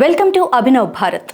Welcome to Abhinav Bharat.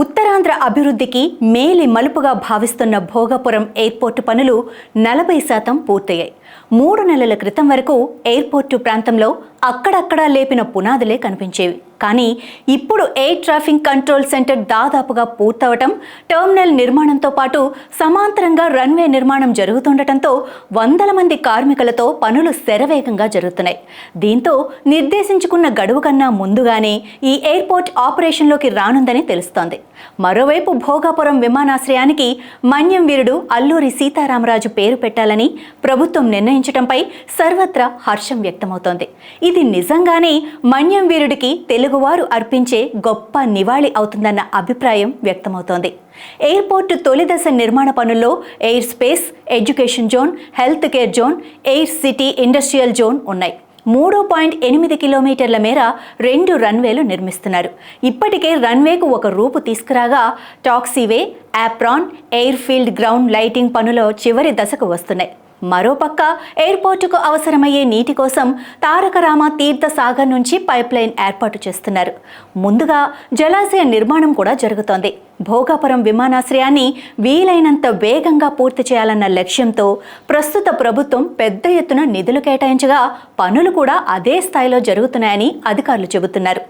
Uttarandhra అభివృద్ధికి మేలి మలుపుగా భావిస్తున్న భోగాపురం ఎయిర్పోర్టు పనులు నలభై శాతం పూర్తయ్యాయి. మూడు నెలల క్రితం వరకు ఎయిర్పోర్టు ప్రాంతంలో అక్కడక్కడా లేపిన పునాదులే కనిపించేవి. కానీ ఇప్పుడు ఎయిర్ ట్రాఫిక్ కంట్రోల్ సెంటర్ దాదాపుగా పూర్తవటం టెర్మినల్ నిర్మాణంతో పాటు సమాంతరంగా రన్వే నిర్మాణం జరుగుతుండటంతో వందల మంది కార్మికులతో పనులు శరవేగంగా జరుగుతున్నాయి. దీంతో నిర్దేశించుకున్న గడువు కన్నా ముందుగానే ఈ ఎయిర్పోర్ట్ ఆపరేషన్లోకి రానుందని తెలుస్తోంది. మరోవైపు భోగాపురం విమానాశ్రయానికి మన్యం వీరుడు అల్లూరి సీతారామరాజు పేరు పెట్టాలని ప్రభుత్వం నిర్ణయించడంపై సర్వత్రా హర్షం వ్యక్తమవుతోంది. ఇది నిజంగానే మన్యం వీరుడికి తెలుగువారు అర్పించే గొప్ప నివాళి అవుతుందన్న అభిప్రాయం వ్యక్తమవుతోంది. ఎయిర్పోర్టు తొలిదశ నిర్మాణ పనుల్లో air space education zone health care zone air city industrial zone ఉన్నాయి. మూడు పాయింట్ ఎనిమిది కిలోమీటర్ల మేర రెండు రన్వేలు నిర్మిస్తున్నారు. ఇప్పటికే రన్వేకు ఒక రూపు తీసుకురాగా taxiway apron air field ground lighting పనులు చివరి దశకు వస్తున్నాయి. మరోపక్క ఎయిర్పోర్టుకు అవసరమయ్యే నీటి కోసం తారకరామ తీర్థసాగర్ నుంచి పైప్లైన్ ఏర్పాటు చేస్తున్నారు. ముందుగా జలాశయ నిర్మాణం కూడా జరుగుతోంది. భోగాపురం విమానాశ్రయాన్ని వీలైనంత వేగంగా పూర్తి చేయాలన్న లక్ష్యంతో ప్రస్తుత ప్రభుత్వం పెద్ద ఎత్తున నిధులు కేటాయించగా పనులు కూడా అదే స్థాయిలో జరుగుతున్నాయని అధికారులు చెబుతున్నారు.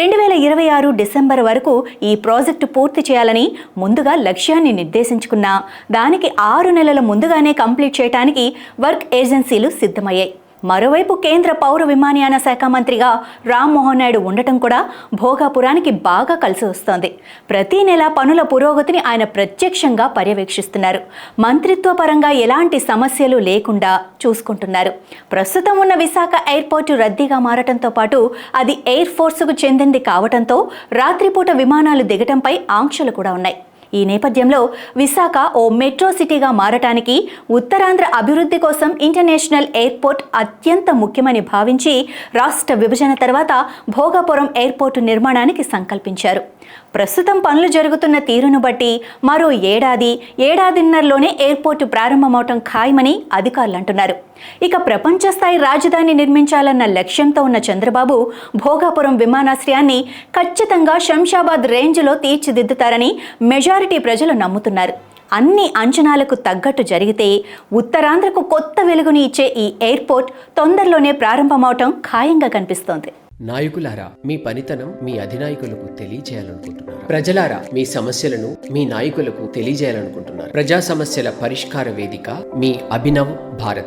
రెండు వేల ఇరవై ఆరు డిసెంబర్ వరకు ఈ ప్రాజెక్టు పూర్తి చేయాలని ముందుగా లక్ష్యాన్ని నిర్దేశించుకున్నా. దానికి ఆరు నెలల ముందుగానే కంప్లీట్ చేయడానికి వర్క్ ఏజెన్సీలు సిద్ధమయ్యాయి. మరోవైపు కేంద్ర పౌర విమానయాన శాఖ మంత్రిగా రామ్మోహన్ నాయుడు ఉండటం కూడా భోగాపురానికి బాగా కలిసి వస్తోంది. ప్రతి నెల పనుల పురోగతిని ఆయన ప్రత్యక్షంగా పర్యవేక్షిస్తున్నారు. మంత్రిత్వ పరంగా ఎలాంటి సమస్యలు లేకుండా చూసుకుంటున్నారు. ప్రస్తుతం ఉన్న విశాఖ ఎయిర్పోర్టు రద్దీగా మారటంతో పాటు అది ఎయిర్ ఫోర్సుకు చెందింది కావటంతో రాత్రిపూట విమానాలు దిగటంపై ఆంక్షలు కూడా ఉన్నాయి. ఈ నేపథ్యంలో విశాఖ ఓ మెట్రో సిటీగా మారటానికి ఉత్తరాంధ్ర అభివృద్ధి కోసం ఇంటర్నేషనల్ ఎయిర్పోర్ట్ అత్యంత ముఖ్యమని భావించి రాష్ట్ర విభజన తర్వాత భోగాపురం ఎయిర్పోర్టు నిర్మాణానికి సంకల్పించారు. ప్రస్తుతం పనులు జరుగుతున్న తీరును బట్టి మరో ఏడాది ఏడాదిన్నరలోనే ఎయిర్పోర్టు ప్రారంభమవటం ఖాయమని అధికారులు అంటున్నారు ఇక ప్రపంచ స్థాయి రాజధాని నిర్మించాలన్న లక్ష్యంతో ఉన్న చంద్రబాబు భోగాపురం విమానాశ్రయాన్ని ఖచ్చితంగా శంషాబాద్ రేంజ్లో తీర్చిదిద్దుతారని మెజారిటీ ప్రజలు నమ్ముతున్నారు. అన్ని అంచనాలకు తగ్గట్టు జరిగితే ఉత్తరాంధ్రకు కొత్త వెలుగుని ఇచ్చే ఈ ఎయిర్పోర్ట్ తొందరలోనే ప్రారంభమవటం ఖాయంగా కనిపిస్తోంది. నాయకులారా మీ పనితనం మీ అధినాయకులకు తెలియజేయాలనుకుంటున్నారు. ప్రజలారా మీ సమస్యలను మీ నాయకులకు తెలియజేయాలనుకుంటున్నారు. ప్రజా సమస్యల పరిష్కార వేదిక మీ అభినవ్ భారత్.